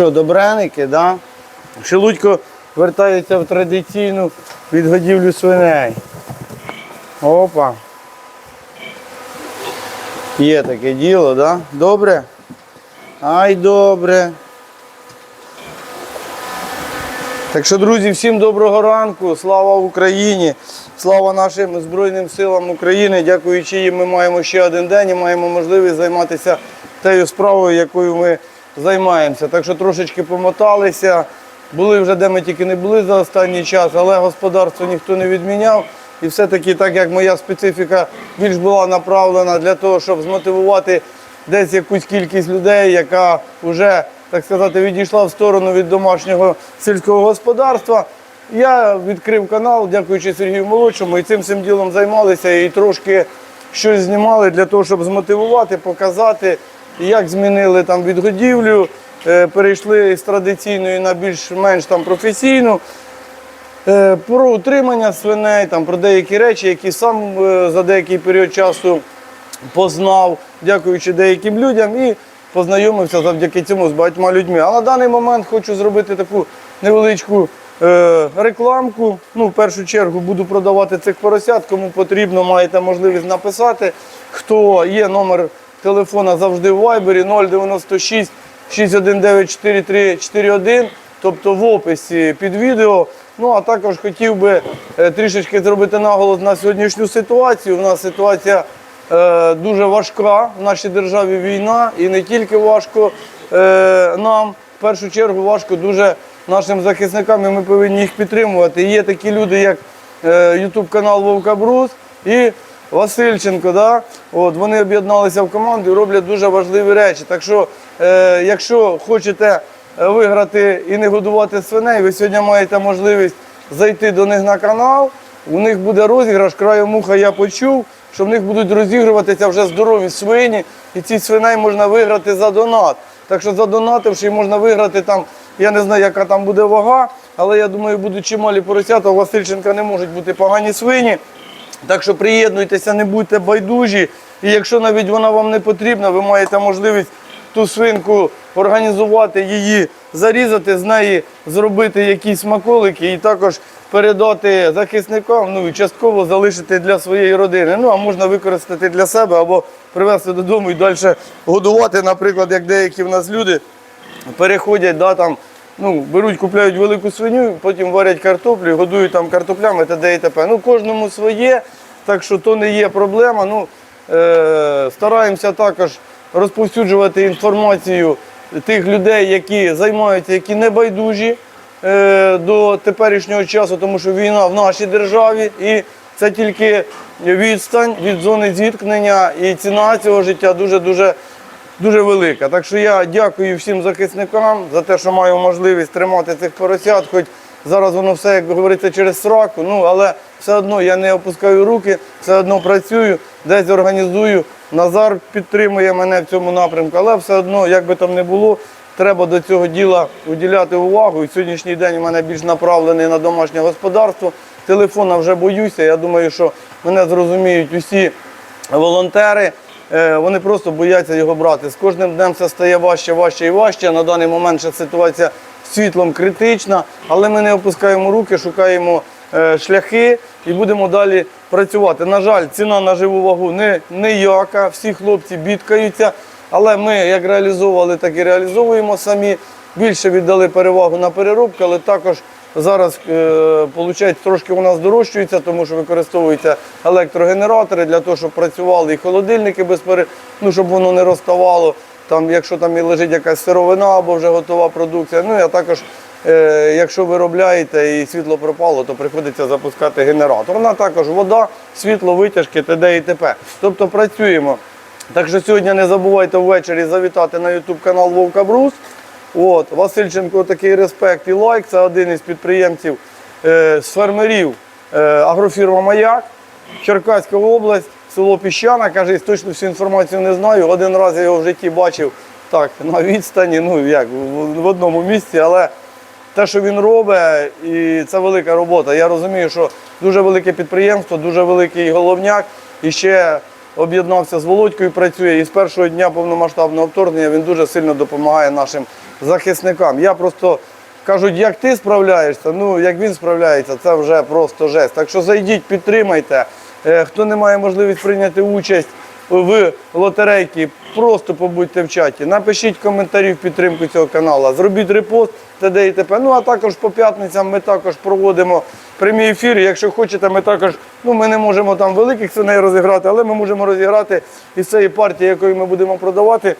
що, добреники, да? Шелудько вертається в традиційну відгодівлю свиней. Опа. Є таке діло, да? Добре? Ай, добре. Так що, друзі, всім доброго ранку. Слава Україні! Слава нашим Збройним силам України. Дякуючи їм, ми маємо ще один день і маємо можливість займатися тією справою, якою ми займаємося. Так що трошечки помоталися. Були вже де ми тільки не були за останній час, але господарство ніхто не відміняв. І все-таки, так як моя специфіка більш була направлена для того, щоб змотивувати десь якусь кількість людей, яка вже, так сказати, відійшла в сторону від домашнього сільського господарства. Я відкрив канал, дякуючи Сергію Молодшому, і цим всім ділом займалися і трошки щось знімали для того, щоб змотивувати, показати, як змінили там відгодівлю, е, перейшли з традиційної на більш-менш там професійну. Е, Про утримання свиней, там, про деякі речі, які сам е, за деякий період часу познав, дякуючи деяким людям, і познайомився завдяки цьому з багатьма людьми. А на даний момент хочу зробити таку невеличку рекламку. Ну, в першу чергу буду продавати цих поросят. Кому потрібно, маєте можливість написати. Хто є номер телефона завжди в вайбері 096 619 4341, тобто в описі під відео. Ну а також хотів би е, трішечки зробити наголос на сьогоднішню ситуацію. У нас ситуація е, дуже важка в нашій державі війна, і не тільки важко е, нам, в першу чергу важко дуже нашим захисникам, і ми повинні їх підтримувати. Є такі люди, як Ютуб канал Вовка Брус і Васильченко. Да? От, вони об'єдналися в команду і роблять дуже важливі речі. Так що, е, якщо хочете е, виграти і не годувати свиней, ви сьогодні маєте можливість зайти до них на канал. У них буде розіграш, краю муха я почув, що в них будуть розігруватися вже здорові свині, і ці свиней можна виграти за донат. Так що задонативши, можна виграти там, я не знаю, яка там буде вага, але я думаю, будуть чималі поросята, у Васильченка не можуть бути погані свині. Так що приєднуйтеся, не будьте байдужі. І якщо навіть вона вам не потрібна, ви маєте можливість ту свинку організувати, її зарізати, з неї зробити якісь смаколики і також передати захисникам, ну і частково залишити для своєї родини. Ну а можна використати для себе або привезти додому і далі годувати, наприклад, як деякі в нас люди переходять, да, там, ну, беруть, купляють велику свиню, потім варять картоплю, годують там картоплями та де і т.п. Ну, кожному своє, так що то не є проблема. Ну, е, стараємося також розповсюджувати інформацію тих людей, які займаються, які не байдужі е, до теперішнього часу, тому що війна в нашій державі і це тільки відстань від зони зіткнення і ціна цього життя дуже-дуже дуже велика. Так що я дякую всім захисникам за те, що маю можливість тримати цих поросят. Хоч зараз воно все, як говориться, через сраку. Ну але все одно я не опускаю руки, все одно працюю, десь організую. Назар підтримує мене в цьому напрямку, але все одно, як би там не було, треба до цього діла уділяти увагу. І сьогоднішній день у мене більш направлений на домашнє господарство. Телефона вже боюся. Я думаю, що мене зрозуміють усі волонтери. Е, Вони просто бояться його брати. З кожним днем все стає важче, важче і важче. На даний момент ще ситуація світлом критична, але ми не опускаємо руки, шукаємо е, шляхи і будемо далі працювати. На жаль, ціна на живу вагу не ніяка, всі хлопці бідкаються, але ми як реалізовували, так і реалізовуємо самі. Більше віддали перевагу на переробку, але також зараз е, получається, трошки у нас дорожчується, тому що використовуються електрогенератори для того, щоб працювали і холодильники без пере... ну, щоб воно не розставало. Там, якщо там і лежить якась сировина або вже готова продукція. Ну, а також, е, якщо виробляєте і світло пропало, то приходиться запускати генератор. Вона також вода, світло, витяжки, т.д. і т.п. Тобто працюємо. Так що сьогодні не забувайте ввечері завітати на YouTube канал Вовка Брус. От, Васильченко такий респект і лайк. Це один із підприємців е, з фермерів е, агрофірма Маяк, Черкаська область, село Піщана. Каже, точно всю інформацію не знаю. Один раз я його в житті бачив так, на відстані, ну як в, одному місці, але те, що він робить, і це велика робота. Я розумію, що дуже велике підприємство, дуже великий головняк. І ще об'єднався з Володькою, працює і з першого дня повномасштабного вторгнення він дуже сильно допомагає нашим захисникам. Я просто кажуть, як ти справляєшся, ну як він справляється, це вже просто жесть. Так що зайдіть, підтримайте. Е, Хто не має можливість прийняти участь в лотерейки, просто побудьте в чаті. Напишіть коментарі в підтримку цього каналу, зробіть репост т.д. і т.п. Ну а також по п'ятницям ми також проводимо прямі ефіри. Якщо хочете, ми також, ну ми не можемо там великих свиней розіграти, але ми можемо розіграти із цієї партії, якою ми будемо продавати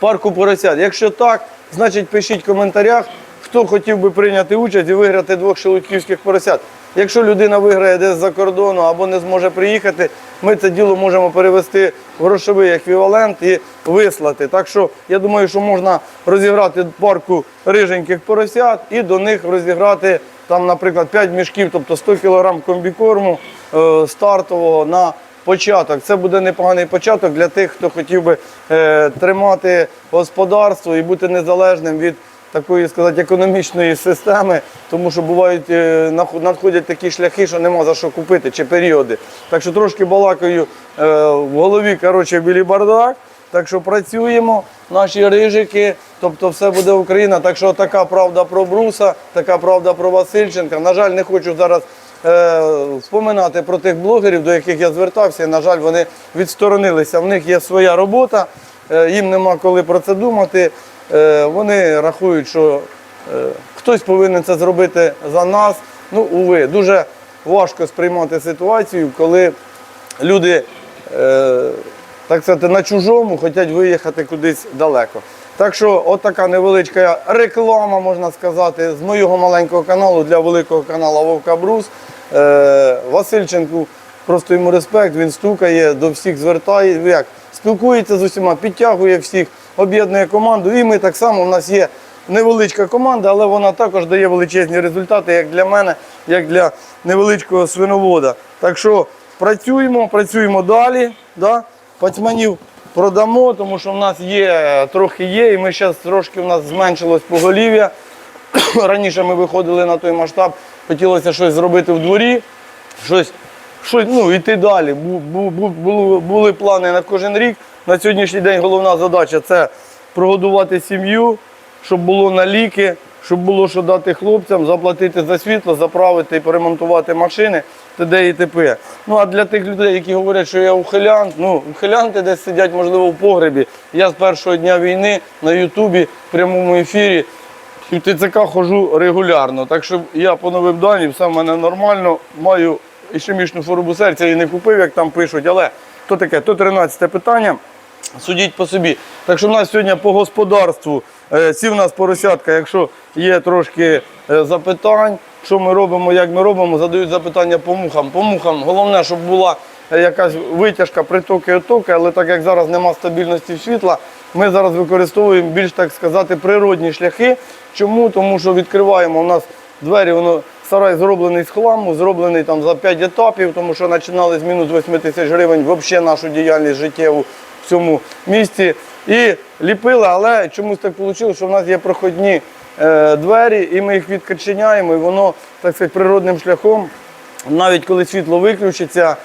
парку поросят. Якщо так, значить пишіть в коментарях, хто хотів би прийняти участь і виграти двох шелудьківських поросят. Якщо людина виграє десь за кордону або не зможе приїхати, ми це діло можемо перевести в грошовий еквівалент і вислати. Так що я думаю, що можна розіграти парку риженьких поросят і до них розіграти там, наприклад, 5 мішків, тобто 100 кг комбікорму е, стартового на початок. Це буде непоганий початок для тих, хто хотів би е, тримати господарство і бути незалежним від такої сказати, економічної системи, тому що бувають е, надходять такі шляхи, що нема за що купити, чи періоди. Так що трошки балакаю е, в голові, коротше, білі бардак. Так що працюємо, наші рижики, тобто все буде Україна. Так що така правда про Бруса, така правда про Васильченка. На жаль, не хочу зараз е, споминати про тих блогерів, до яких я звертався. І, на жаль, вони відсторонилися. В них є своя робота, е, їм нема коли про це думати. Е, вони рахують, що хтось повинен це зробити за нас. Ну, уви, дуже важко сприймати ситуацію, коли люди так сказати, на чужому хочуть виїхати кудись далеко. Так що, от така невеличка реклама, можна сказати, з моєго маленького каналу для великого каналу Вовка Брус. Е, Васильченку, просто йому респект, він стукає, до всіх звертає, ну, як, спілкується з усіма, підтягує всіх, об'єднує команду. І ми так само, у нас є невеличка команда, але вона також дає величезні результати, як для мене, як для невеличкого свиновода. Так що працюємо, працюємо далі. Да? Пацьманів продамо, тому що в нас є, трохи є, і ми зараз трошки в нас зменшилось поголів'я. Раніше ми виходили на той масштаб, хотілося щось зробити в дворі, щось, щось ну, йти далі. Бу- бу- бу- Були, були плани на кожен рік. На сьогоднішній день головна задача це прогодувати сім'ю, щоб було на ліки, щоб було що дати хлопцям, заплатити за світло, заправити і поремонтувати машини, т.д. і т.п. Ну а для тих людей, які говорять, що я ухилянт, ну ухилянти десь сидять, можливо, в погребі. Я з першого дня війни на Ютубі в прямому ефірі в ТЦК ходжу регулярно. Так що я поновив дані, все в мене нормально. Маю ішемічну хворобу серця і не купив, як там пишуть. Але то таке, то 13 питання. Судіть по собі. Так що в нас сьогодні по господарству сів у нас поросятка, якщо є трошки е, запитань, що ми робимо, як ми робимо, задають запитання по мухам. По мухам головне, щоб була е, якась витяжка, притоки, отоки, але так як зараз нема стабільності світла, ми зараз використовуємо більш так сказати природні шляхи. Чому? Тому що відкриваємо у нас двері, воно сарай зроблений з хламу, зроблений там за 5 етапів, тому що починали з мінус 8 тисяч гривень взагалі нашу діяльність життєву в цьому місті. І ліпили, але чомусь так вийшло, що в нас є проходні е, двері, і ми їх відкачиняємо, і воно, так сказати, природним шляхом, навіть коли світло виключиться,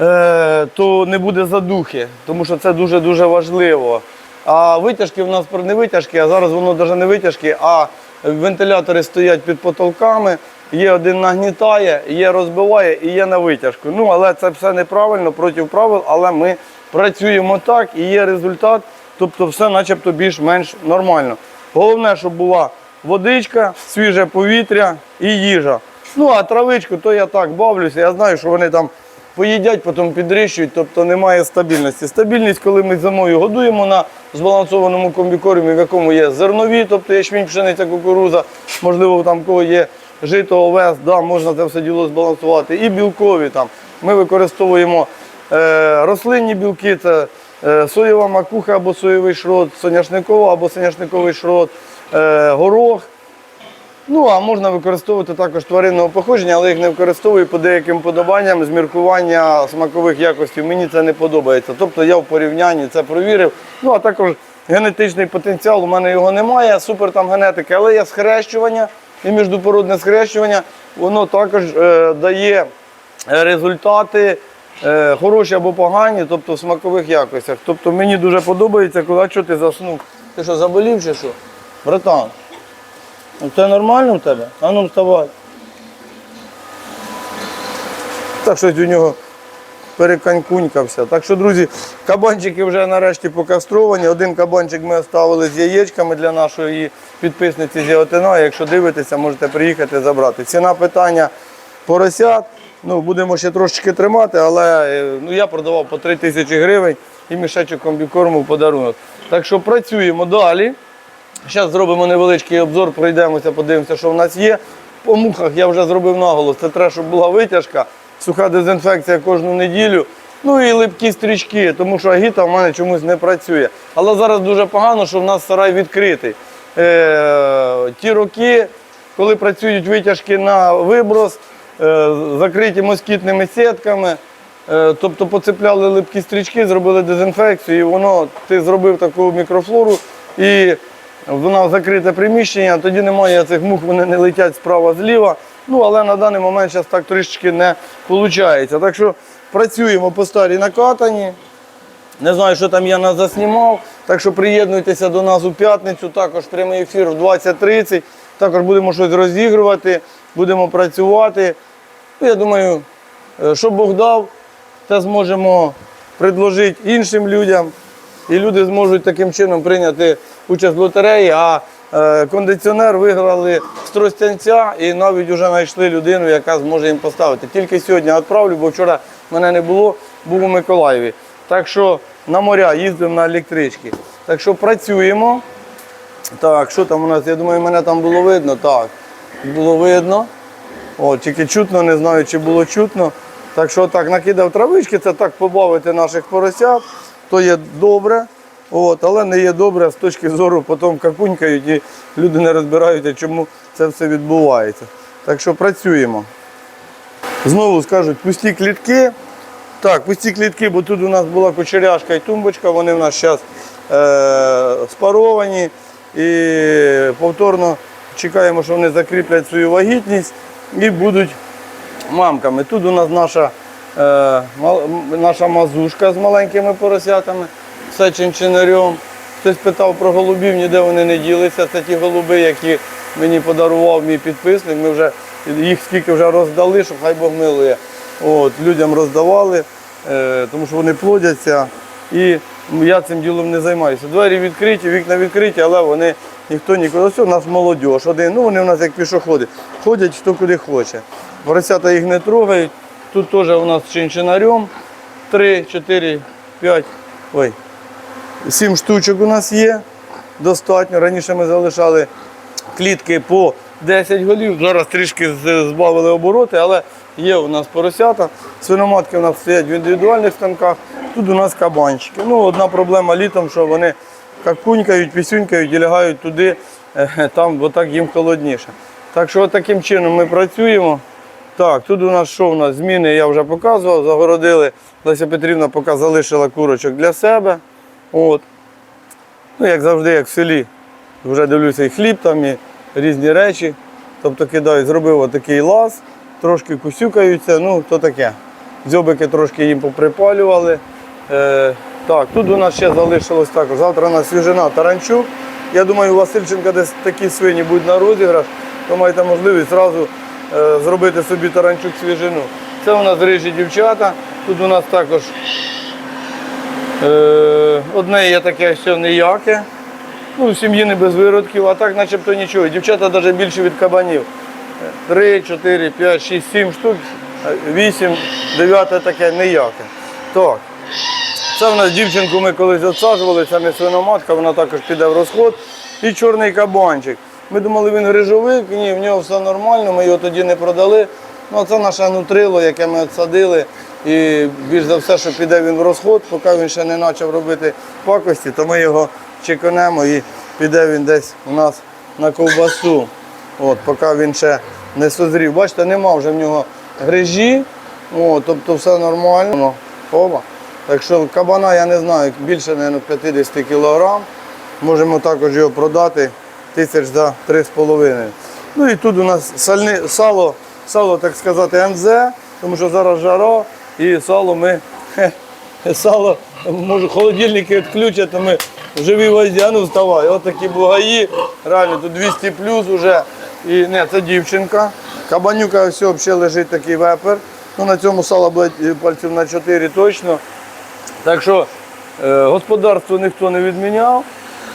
е, то не буде задухи, тому що це дуже-дуже важливо. А витяжки в нас не витяжки, а зараз воно навіть не витяжки, а вентилятори стоять під потолками. Є один нагнітає, є розбиває і є на витяжку. Ну, але це все неправильно, проти правил, але ми працюємо так і є результат, тобто все начебто більш-менш нормально. Головне, щоб була водичка, свіже повітря і їжа. Ну, а травичку, то я так бавлюся. Я знаю, що вони там поїдять, потім підрищують, тобто немає стабільності. Стабільність, коли ми зимою годуємо на збалансованому комбікормі, в якому є зернові, тобто ячмінь, пшениця, кукуруза, можливо, там кого є жито, овес, да, можна це все діло збалансувати. І білкові там. Ми використовуємо рослинні білки, це е, соєва макуха або соєвий шрот, соняшникова або соняшниковий шрот, е, горох. Ну, а можна використовувати також тваринного походження, але їх не використовую по деяким подобанням з міркування смакових якостей. Мені це не подобається. Тобто я в порівнянні це провірив. Ну, а також генетичний потенціал, у мене його немає, супер там генетики, але є схрещування і міждупородне схрещування, воно також е, дає результати е, хороші або погані, тобто в смакових якостях. Тобто мені дуже подобається, коли а що ти заснув. Ти що, заболів чи що? Братан, ну це нормально в тебе? А ну вставай. Так щось у нього переканькунькався. Так що, друзі, кабанчики вже нарешті покастровані. Один кабанчик ми оставили з яєчками для нашої підписниці з Яготина. Якщо дивитеся, можете приїхати забрати. Ціна питання поросят. Ну, будемо ще трошечки тримати, але е, ну, я продавав по 3 тисячі гривень і мішечок комбікорму в подарунок. Так що працюємо далі. Зараз зробимо невеличкий обзор, пройдемося, подивимося, що в нас є. По мухах я вже зробив наголос. Це треба, щоб була витяжка, суха дезінфекція кожну неділю. Ну і липкі стрічки, тому що агіта в мене чомусь не працює. Але зараз дуже погано, що в нас сарай відкритий. Е, ті роки, коли працюють витяжки на виброс, закриті москітними сітками, Е, Тобто поцепляли липкі стрічки, зробили дезінфекцію, і воно ти зробив таку мікрофлору, і вона закрите приміщення, тоді немає цих мух, вони не летять справа зліва. Ну, але на даний момент зараз так трішечки не виходить. Так що працюємо по старій накатані. Не знаю, що там я нас заснімав. Так що приєднуйтеся до нас у п'ятницю, також прямий ефір в 20.30. Також будемо щось розігрувати, будемо працювати. Ну, Я думаю, е, що Бог дав, те зможемо предложити іншим людям. І люди зможуть таким чином прийняти участь в лотереї, а е, кондиціонер виграли з Тростянця і навіть вже знайшли людину, яка зможе їм поставити. Тільки сьогодні відправлю, бо вчора мене не було, був у Миколаєві. Так що на моря їздимо на електрички. Так що працюємо. Так, що там у нас? Я думаю, мене там було видно. Так, було видно. О, тільки чутно, не знаю, чи було чутно. Так що так, накидав травички, це так побавити наших поросят, то є добре. От, але не є добре з точки зору, потім какунькають і люди не розбираються, чому це все відбувається. Так що працюємо. Знову скажуть, пусті клітки. Так, пусті клітки, бо тут у нас була кучеряшка і тумбочка, вони в нас зараз е, спаровані. І повторно чекаємо, що вони закріплять свою вагітність і будуть мамками. Тут у нас наша, е, наша мазушка з маленькими поросятами, все чинчинарем. Хтось питав про голубів, ніде вони не ділися. Це ті голуби, які мені подарував мій підписник. Ми вже їх скільки вже роздали, що хай Бог милує. От, людям роздавали, е, тому що вони плодяться. І я цим ділом не займаюся. Двері відкриті, вікна відкриті, але вони ніхто ніколи. Ось у нас молодь, один. Ну вони у нас як пішоходи. Ходять хто куди хоче. Поросята їх не трогають. Тут теж у нас чинчинарем. 3, 4, 5, ой, 7 штучок у нас є. Достатньо. Раніше ми залишали клітки по 10 голів. Зараз трішки збавили обороти, але є у нас поросята. Свиноматки у нас стоять в індивідуальних станках. Тут у нас кабанчики. Ну, одна проблема літом, що вони какунькають, пісюнькають і лягають туди, е, там, бо так їм холодніше. Так що таким чином ми працюємо. Так, тут у нас що у нас? Зміни я вже показував, загородили. Леся Петрівна поки залишила курочок для себе. От. Ну, як завжди, як в селі. Вже дивлюся і хліб там, і різні речі. Тобто кидають, зробив отакий лаз, трошки кусюкаються, ну то таке. Дзьобики трошки їм поприпалювали. Е, так, тут у нас ще залишилось також. Завтра у нас свіжина таранчук. Я думаю, у Васильченка десь такі свині будуть на розіграш, то маєте можливість одразу е, зробити собі таранчук свіжину. Це у нас рижі дівчата. Тут у нас також Е, одне є таке, що ніяке. Ну, сім'ї не без виродків, а так начебто нічого. Дівчата навіть більше від кабанів. Три, чотири, п'ять, шість, сім штук, е, вісім, дев'яте таке ніяке. Так. Це в нас дівчинку ми колись відсаджували, це не свиноматка, вона також піде в розход. І чорний кабанчик. Ми думали, він грижовик, ні, в нього все нормально, ми його тоді не продали. Ну, це наше нутрило, яке ми відсадили. І більш за все, що піде він в розход, поки він ще не почав робити пакості, то ми його чеканемо і піде він десь у нас на ковбасу. От, поки він ще не созрів. Бачите, нема вже в нього грижі, О, тобто все нормально. Оба. Так що кабана, я не знаю, більше мабуть, 50 кг. Можемо також його продати тисяч за 3,5. Ну і тут у нас сальне, сало, сало, так сказати, МЗ, тому що зараз жара І сало ми, хе, сало, може холодильники відключать, то ми живі гвозді, а ну вставай. От такі бугаї, реально тут 200 плюс уже. І не, це дівчинка. Кабанюка все взагалі лежить такий вепер. Ну, на цьому сало буде пальців на 4 точно. Так що е, господарство ніхто не відміняв.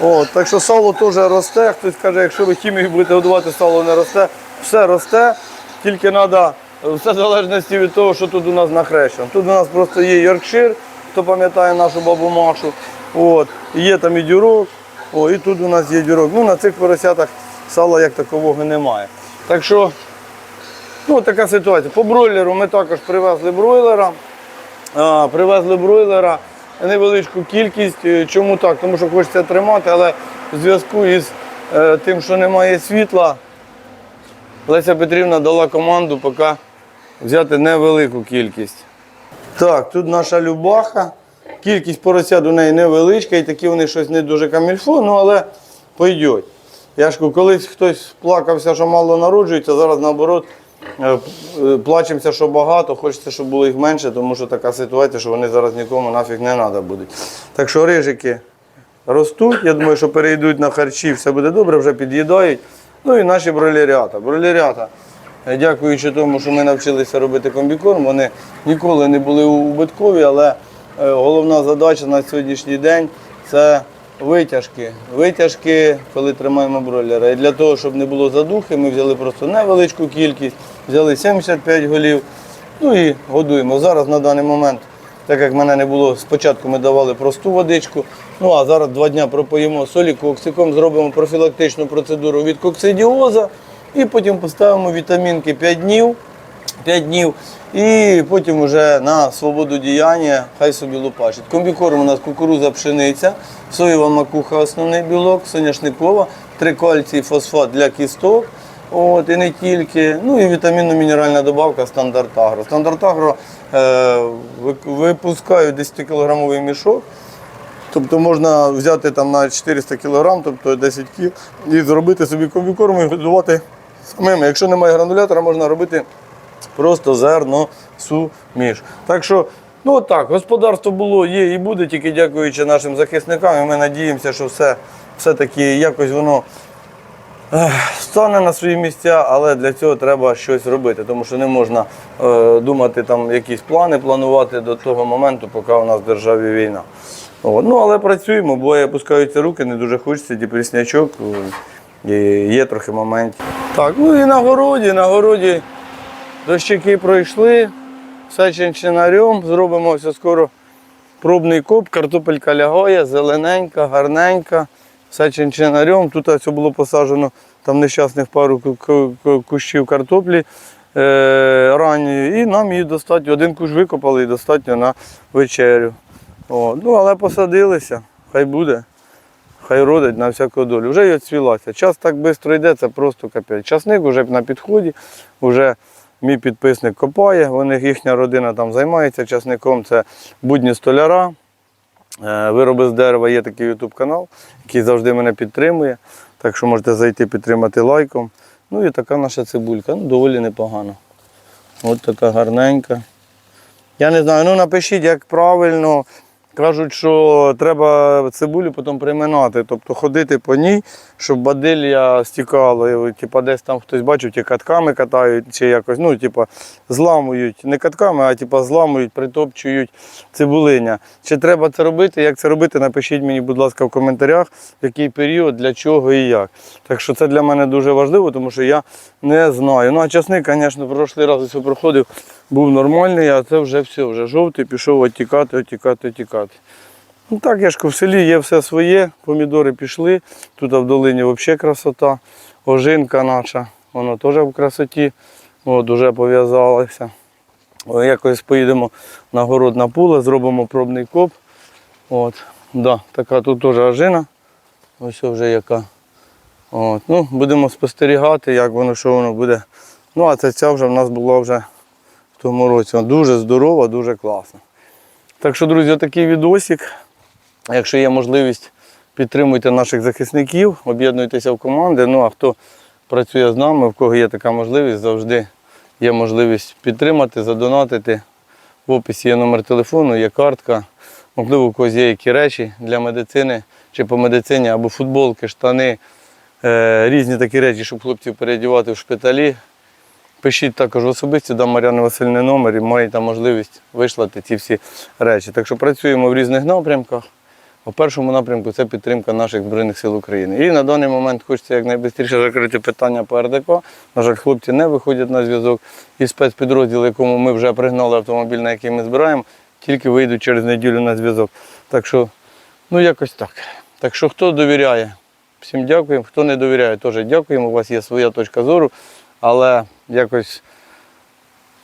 От, так що сало теж росте. Хтось каже, якщо ви хімію будете годувати, сало не росте. Все росте, тільки треба, все в залежності від того, що тут у нас нахрещено. Тут у нас просто є Йоркшир, хто пам'ятає нашу бабу Машу. От, є там і дюрок, о, і тут у нас є дюрок. Ну, на цих поросятах сала як такового немає. Так що, ну, така ситуація. По бройлеру ми також привезли бройлера. Привезли бройлера невеличку кількість. Е, Чому так? Тому що хочеться тримати, але в зв'язку із е, тим, що немає світла, Леся Петрівна дала команду поки взяти невелику кількість. Так, тут наша Любаха. Кількість поросят у неї невеличка, і такі вони щось не дуже камільфо, ну але пойдуть. Я ж колись хтось плакався, що мало народжується, зараз наоборот плачемося, що багато, хочеться, щоб було їх менше, тому що така ситуація, що вони зараз нікому нафіг не треба будуть. Так що рижики ростуть, я думаю, що перейдуть на харчі, все буде добре, вже під'їдають. Ну і наші бройлерята. Бройлерята, е, дякуючи тому, що ми навчилися робити комбікорм, вони ніколи не були убиткові, але е, головна задача на сьогоднішній день це витяжки. Витяжки, коли тримаємо бройлера. І для того, щоб не було задухи, ми взяли просто невеличку кількість, взяли 75 голів, ну і годуємо. Зараз на даний момент, так як мене не було, спочатку ми давали просту водичку, ну а зараз два дні пропоїмо солі коксиком, зробимо профілактичну процедуру від коксидіоза і потім поставимо вітамінки 5 днів. 5 днів. І потім вже на свободу діяння хай собі лупашить. Комбікорм у нас кукуруза, пшениця, соєва макуха основний білок, соняшникова, трикальцій, фосфат для кісток. От, і не тільки. Ну і вітамінно-мінеральна добавка стандарт агро. Стандарт агро е, випускає 10-кілограмовий мішок. Тобто можна взяти там на 400 кг, тобто 10 кг, і зробити собі комбікорм і годувати самими. Якщо немає гранулятора, можна робити просто зерно суміш. Так що, ну так, господарство було, є і буде, тільки дякуючи нашим захисникам. І ми надіємося, що все, все-таки якось воно стане на свої місця, але для цього треба щось робити, тому що не можна е, думати там якісь плани планувати до того моменту, поки у нас в державі війна. От. Ну, але працюємо, бо опускаються руки, не дуже хочеться, депреснячок, і є трохи моментів. Так, ну і на городі, на городі дощики пройшли, все чинчинарем, зробимо скоро пробний коп, картопелька лягає, зелененька, гарненька, все чинчинарем. Тут все було посаджено там нещасних пару ку- ку- ку- кущів картоплі е, ранньої, і нам її достатньо. Один кущ викопали і достатньо на вечерю. О, ну, але посадилися, хай буде. Хай родить на всяку долю. Вже й відцвілася. Час так швидко йде, це просто капець. Часник вже на підході, вже мій підписник копає, вони, їхня родина там займається часником, це будні столяра. Е, Вироби з дерева є такий YouTube канал, який завжди мене підтримує. Так що можете зайти підтримати лайком. Ну і така наша цибулька, ну доволі непогана. От така гарненька. Я не знаю, ну напишіть, як правильно. Кажуть, що треба цибулю потім приминати, тобто ходити по ній, щоб бадилля стікало. І, Типа десь там хтось бачив, ті катками катають, чи якось, ну, типа, зламують, не катками, а типа зламують, притопчують цибулиня. Чи треба це робити? Як це робити? Напишіть мені, будь ласка, в коментарях, в який період, для чого і як. Так що це для мене дуже важливо, тому що я не знаю. Ну а часник, звісно, прошлий раз проходив, був нормальний, а це вже все, вже жовтий, пішов отікати, отікати, отікати. Ну так, я ж в селі є все своє, помідори пішли, тут в долині взагалі красота, ожинка наша, воно теж в красоті, от, вже пов'язалося. О, Якось поїдемо на город на поле, зробимо пробний коп. От, да, така тут теж ожина. Ось вже яка. От, ну, будемо спостерігати, як воно, що воно буде. Ну, а це ця вже в нас була вже в тому році. Вона дуже здорова, дуже класна. Так що, друзі, такий відосик. Якщо є можливість, підтримуйте наших захисників, об'єднуйтеся в команди. Ну а хто працює з нами, в кого є така можливість, завжди є можливість підтримати, задонатити. В описі є номер телефону, є картка. Можливо, у когось є які речі для медицини чи по медицині, або футболки, штани, е, різні такі речі, щоб хлопців переодівати в шпиталі. Пишіть також особисті, дам Мар'яни Васильний номер і маєте можливість вишлати ці всі речі. Так що працюємо в різних напрямках. У першому напрямку це підтримка наших Збройних сил України. І на даний момент хочеться якнайшвидше закрити питання по РДК. На жаль, хлопці не виходять на зв'язок. І спецпідрозділ, якому ми вже пригнали автомобіль, на який ми збираємо, тільки вийдуть через неділю на зв'язок. Так що, ну якось так. Так що хто довіряє, всім дякуємо. Хто не довіряє, теж дякуємо. У вас є своя точка зору. Але якось,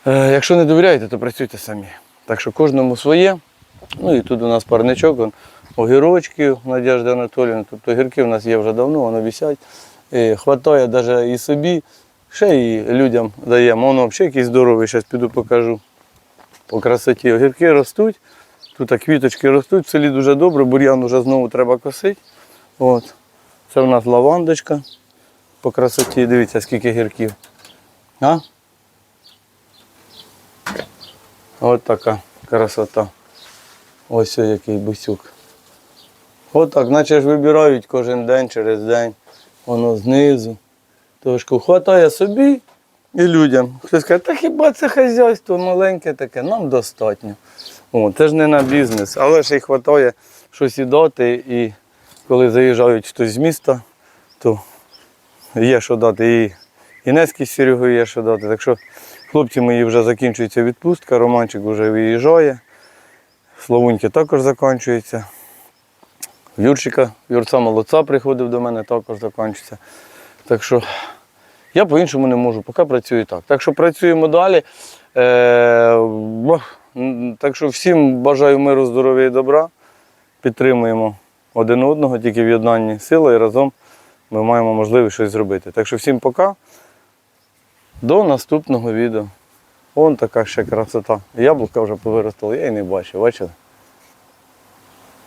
е, якщо не довіряєте, то працюйте самі. Так що кожному своє. Ну і тут у нас парничок, он, огірочки Надежди Анатоліївни. Тобто огірки у нас є вже давно, вони висять. І хватає навіть і собі, ще і людям даємо. Воно взагалі якийсь здоровий, зараз піду покажу. По красоті огірки ростуть. Тут квіточки ростуть, в селі дуже добре, бур'ян вже знову треба косити. От. Це в нас лавандочка. По красоті, дивіться, скільки гірків. А? От така красота. Ось ось який бусюк. От так, наче ж вибирають кожен день через день. Воно знизу. Трошки хватає собі і людям. Хтось каже, та хіба це хазяйство маленьке таке, нам достатньо. О, це ж не на бізнес, але ще й хватає щось і дати. І коли заїжджають хтось з міста, то є що дати. І Інеській Серегу є що дати. Так що хлопці мої вже закінчується відпустка, Романчик вже виїжджає. Славуньки також закінчується. Юрчика, Юрця молодця приходив до мене, також закінчиться. Так що я по-іншому не можу, поки працюю так. Так що працюємо далі. Е, так що всім бажаю миру, здоров'я і добра. Підтримуємо один одного, тільки в єднанні сила і разом ми маємо можливість щось зробити. Так що всім пока. До наступного відео. Вон така ще красота. Яблука вже повиростали, я і не бачив, бачили?